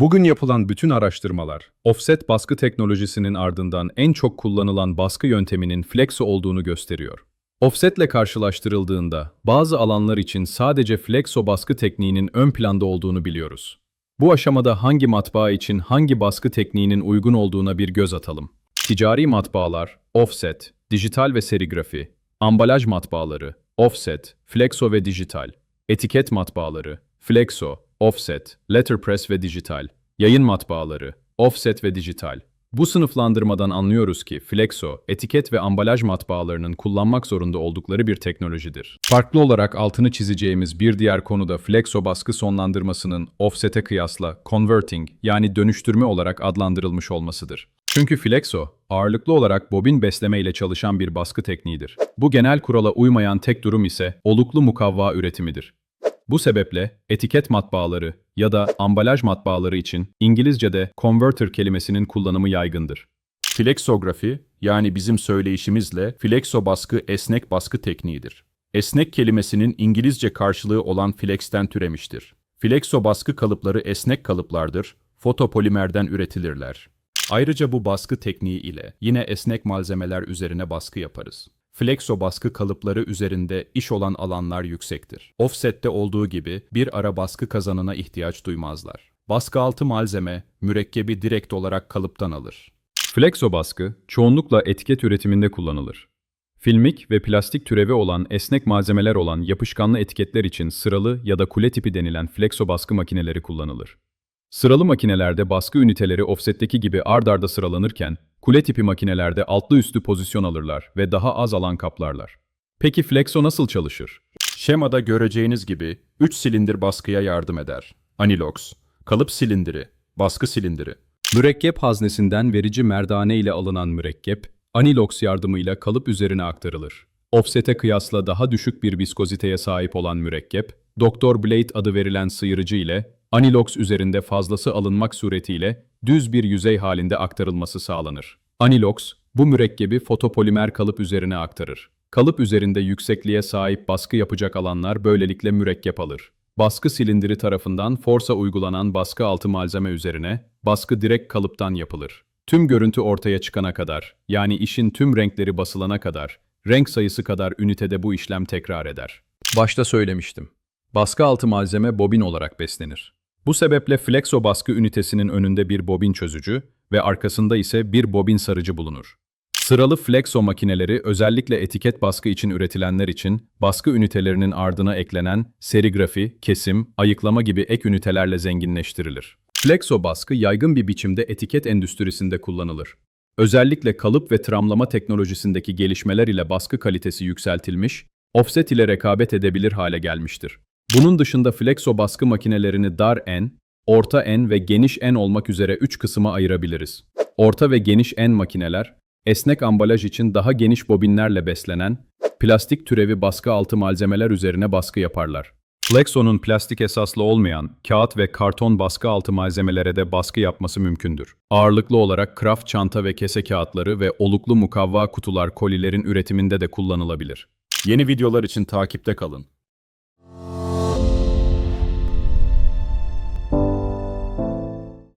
Bugün yapılan bütün araştırmalar, offset baskı teknolojisinin ardından en çok kullanılan baskı yönteminin flexo olduğunu gösteriyor. Offsetle karşılaştırıldığında bazı alanlar için sadece flexo baskı tekniğinin ön planda olduğunu biliyoruz. Bu aşamada hangi matbaa için hangi baskı tekniğinin uygun olduğuna bir göz atalım. Ticari matbaalar, offset, dijital ve serigrafi, ambalaj matbaaları, offset, flexo ve dijital, etiket matbaaları, flexo, offset, letterpress ve dijital, yayın matbaaları, offset ve dijital. Bu sınıflandırmadan anlıyoruz ki flexo, etiket ve ambalaj matbaalarının kullanmak zorunda oldukları bir teknolojidir. Farklı olarak altını çizeceğimiz bir diğer konu da flexo baskı sonlandırmasının offset'e kıyasla converting yani dönüştürme olarak adlandırılmış olmasıdır. Çünkü flexo, ağırlıklı olarak bobin besleme ile çalışan bir baskı tekniğidir. Bu genel kurala uymayan tek durum ise oluklu mukavva üretimidir. Bu sebeple etiket matbaaları ya da ambalaj matbaaları için İngilizce'de converter kelimesinin kullanımı yaygındır. Flexografi, yani bizim söyleyişimizle flexo baskı esnek baskı tekniğidir. Esnek kelimesinin İngilizce karşılığı olan flex'ten türemiştir. Flexo baskı kalıpları esnek kalıplardır, fotopolimerden üretilirler. Ayrıca bu baskı tekniği ile yine esnek malzemeler üzerine baskı yaparız. Flexo baskı kalıpları üzerinde iş olan alanlar yüksektir. Offset'te olduğu gibi bir ara baskı kazanına ihtiyaç duymazlar. Baskı altı malzeme, mürekkebi direkt olarak kalıptan alır. Flexo baskı çoğunlukla etiket üretiminde kullanılır. Filmik ve plastik türevi olan esnek malzemeler olan yapışkanlı etiketler için sıralı ya da kule tipi denilen flexo baskı makineleri kullanılır. Sıralı makinelerde baskı üniteleri offset'teki gibi ard arda sıralanırken, kule tipi makinelerde altlı üstü pozisyon alırlar ve daha az alan kaplarlar. Peki flexo nasıl çalışır? Şemada göreceğiniz gibi 3 silindir baskıya yardım eder. Anilox, kalıp silindiri, baskı silindiri. Mürekkep haznesinden verici merdane ile alınan mürekkep, anilox yardımıyla kalıp üzerine aktarılır. Offset'e kıyasla daha düşük bir viskoziteye sahip olan mürekkep, Dr. Blade adı verilen sıyırıcı ile anilox üzerinde fazlası alınmak suretiyle düz bir yüzey halinde aktarılması sağlanır. Anilox, bu mürekkebi fotopolimer kalıp üzerine aktarır. Kalıp üzerinde yüksekliğe sahip baskı yapacak alanlar böylelikle mürekkep alır. Baskı silindiri tarafından forsa uygulanan baskı altı malzeme üzerine baskı direkt kalıptan yapılır. Tüm görüntü ortaya çıkana kadar, yani işin tüm renkleri basılana kadar, renk sayısı kadar ünitede bu işlem tekrar eder. Başta söylemiştim. Baskı altı malzeme bobin olarak beslenir. Bu sebeple flexo baskı ünitesinin önünde bir bobin çözücü ve arkasında ise bir bobin sarıcı bulunur. Sıralı flexo makineleri özellikle etiket baskı için üretilenler için baskı ünitelerinin ardına eklenen serigrafi, kesim, ayıklama gibi ek ünitelerle zenginleştirilir. Flexo baskı yaygın bir biçimde etiket endüstrisinde kullanılır. Özellikle kalıp ve tramlama teknolojisindeki gelişmeler ile baskı kalitesi yükseltilmiş, offset ile rekabet edebilir hale gelmiştir. Bunun dışında flexo baskı makinelerini dar en, orta en ve geniş en olmak üzere üç kısma ayırabiliriz. Orta ve geniş en makineler, esnek ambalaj için daha geniş bobinlerle beslenen, plastik türevi baskı altı malzemeler üzerine baskı yaparlar. Flexo'nun plastik esaslı olmayan, kağıt ve karton baskı altı malzemelere de baskı yapması mümkündür. Ağırlıklı olarak kraft çanta ve kese kağıtları ve oluklu mukavva kutular kolilerin üretiminde de kullanılabilir. Yeni videolar için takipte kalın.